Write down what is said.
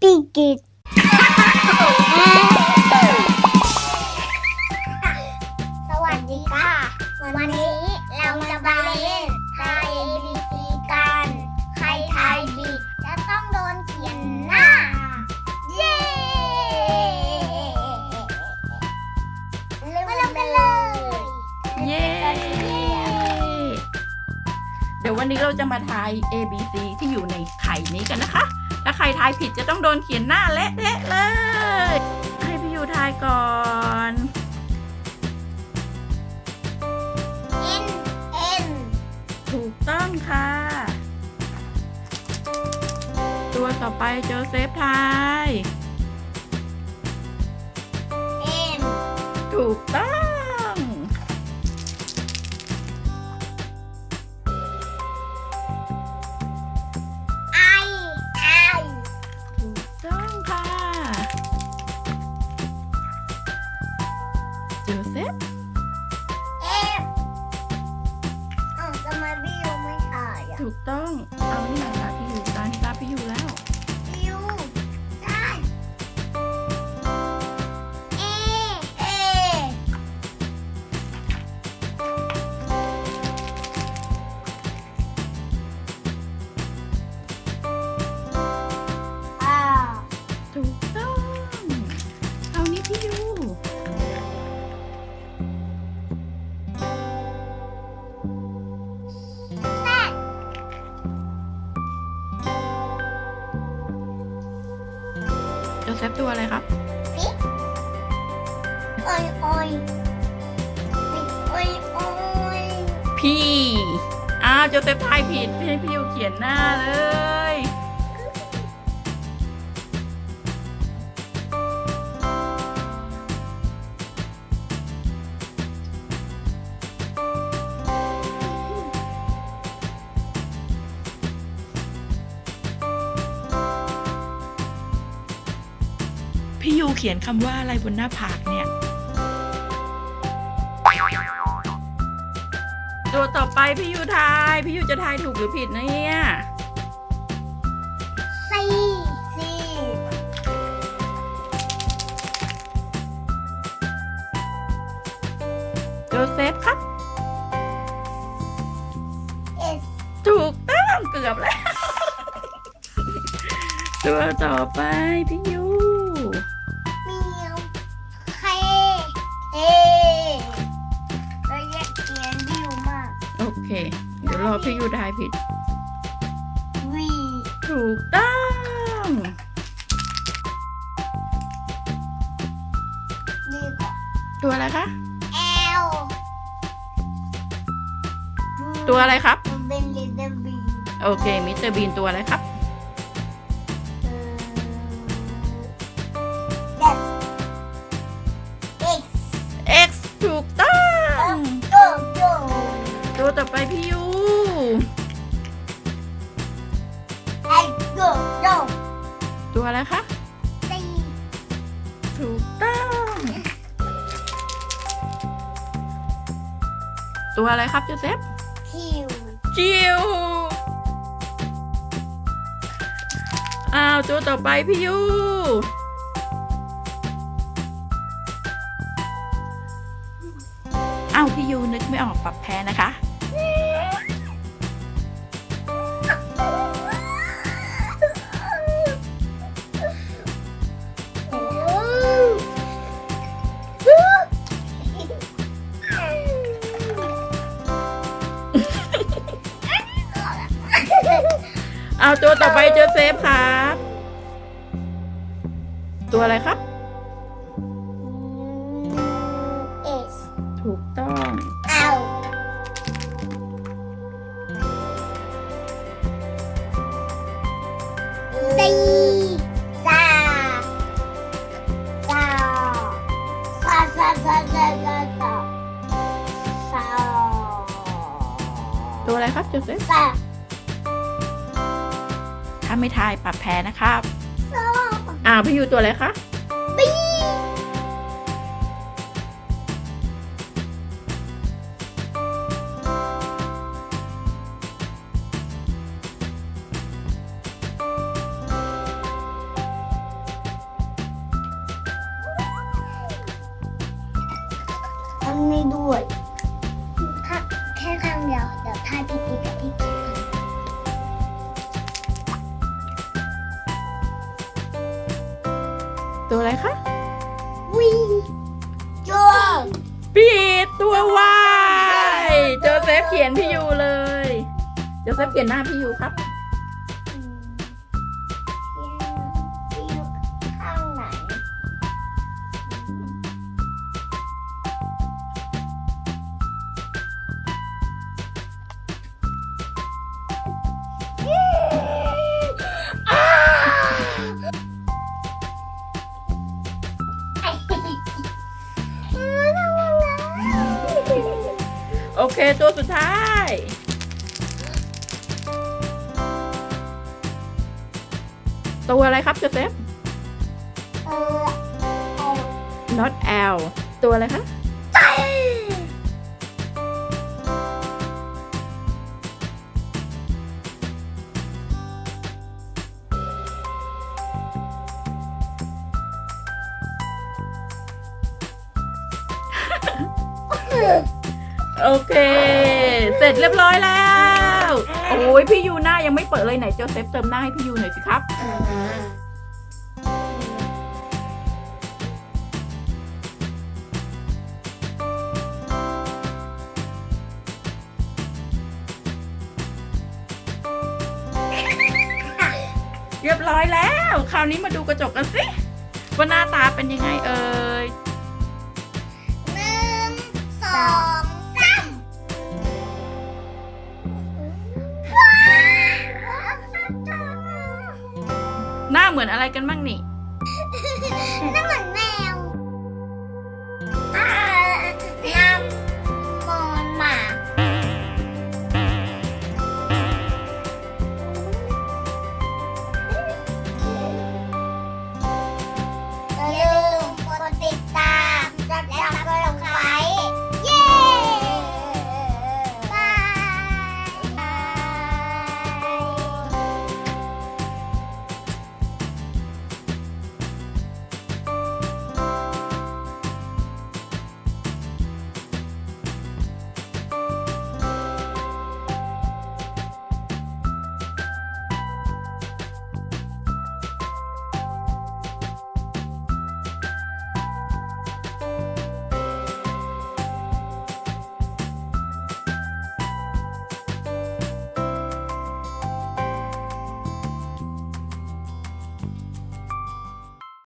ปีกิดสวัสดีค่ะ วันนี้เราจะมาเล่นทาย ABC กัน ใครทายผิดจะต้องโดนเขียนหน้า เย้เริ่มกันเลย เย้ เดี๋ยววันนี้เราจะมาทาย A B C ที่อยู่ในไข่นี้กันนะคะถ้าใค รทายผิดจะต้องโดนเขียนหน้าเละเทะเลย ให้พี่ยูทายก่อน N N ถูกต้องค่ะ ตัวต่อไปโจเซฟทาย M ถูกต้อง 들었어요? โจเซฟตัวอะไรครับปิ๊กโอยโอยปิ๊กโอยโอยพี่ อ้าวโจเซฟทายผิดให้พี่ยูเขียนหน้าเลย พี่ยูเขียนคำว่าอะไรบนหน้าผากเนี่ย ตัวต่อไปพี่ยูทาย พี่ยูจะทายถูกหรือผิดนะเนี่ยซีซีโจเซฟครับ เอสถูกต้องเกือบแล้ว ตัวต่อไปพี่ยู เอเราแยกเขียนดิวมากโอเค เดี๋ยวรอพี่ยูทายผิด วีถูกต้อง นี่ก็ตัวอะไรคะเอลตัวอะไรครับ มันเป็นลิตเติ้ลบี โอเค มิสเตอร์บีนตัวอะไรครับ ถูกต้อง ตัวอะไรครับโจเซฟคิวคิวอ้าวตัวต่อไปพี่ยูอ้าวพี่ยูนึกไม่ออกปรับแพ้นะคะ เอาตัวต่อไปโจเซฟครับ ตัวอะไรครับ เอสถูกต้อง เอาสี่สามสองสามสามสามสามสามสามตัวอะไรครับโจเซฟ สาม ไม่ทายปรับแพ้นะครับอ่าพี่ยูตัวอะไรคะปีทำไม่ด้วยแค่ครั้งเดียว เดี๋ยวทายพี่พีกับพี่เก ตัวอะไรคะวิจวงผิดตัววายโจเซฟเขียนพี่ยูเลยโจเซฟเขียนหน้าพี่ยูครับ เคตัวสุดท้าย ตัวอะไรครับโจเซฟเออเออ not L ตัวอะไรคะ โอเค เสร็จเรียบร้อยแล้ว โอ้ยพี่ยูหน้ายังไม่เปิดเลยไหนโจเซฟเติมหน้าให้พี่ยูหน่อยสิครับ เรียบร้อยแล้ว คราวนี้มาดูกระจกกันสิว่าหน้าตาเป็นยังไงเอ่ย เหมือนอะไรกันบ้างนี่